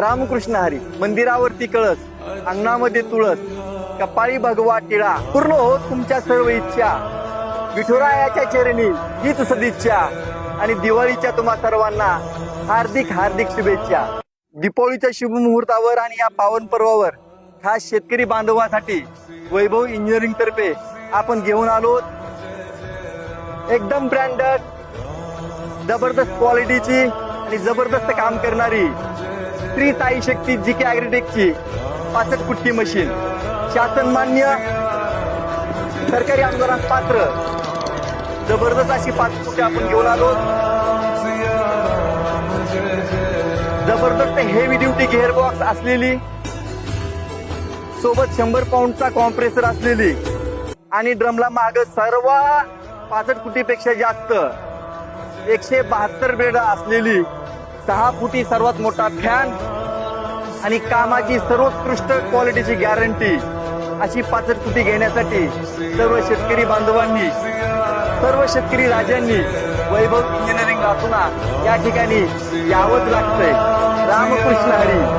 रामकृष्ण हरी मंदिरावरती कळस अंगणामध्ये तुळस कपाळी भगवा टिळा पूर्ण हो तुमच्या सर्व इच्छा. विठुरायाच्या चरणी हीच सदिच्छा आणि दिवाळीच्या तुम्हा सर्वांना हार्दिक हार्दिक शुभेच्छा. दीपावलीच्या शुभ मुहूर्तावर आणि या पावन पर्वावर खास शेतकरी बांधवासाठी वैभव इंजिनिअरिंग तर्फे आपण घेऊन आलो. एकदम ब्रँडेड जबरदस्त क्वालिटीची आणि जबरदस्त काम करणारी श्री साई शक्ती जी के अॅग्रिटेकची पाचट कुट्टी मशीन? शासन मान्य सरकारी अनुदानात पात्र. जबरदस्त अशी पाच कुठे आपण घेऊन आलो. जबरदस्त हेवी ड्युटी गेअर बॉक्स असलेली. सोबत शंभर पाऊंडचा कॉम्प्रेसर असलेली. आणि ड्रमला माग सर्व पाचट फुटीपेक्षा जास्त. एकशे बहात्तर बेड असलेली. सहा फुटी सर्वात मोठा फॅन आणि कामाची सर्वोत्कृष्ट क्वालिटीची गॅरंटी अशी पाचट फुटी घेण्यासाठी सर्व शेतकरी बांधवांनी सर्व शेतकरी राजांनी वैभव इंजिनिअरिंग असून या ठिकाणी यावंच लागतंय. रामकृष्ण हरी.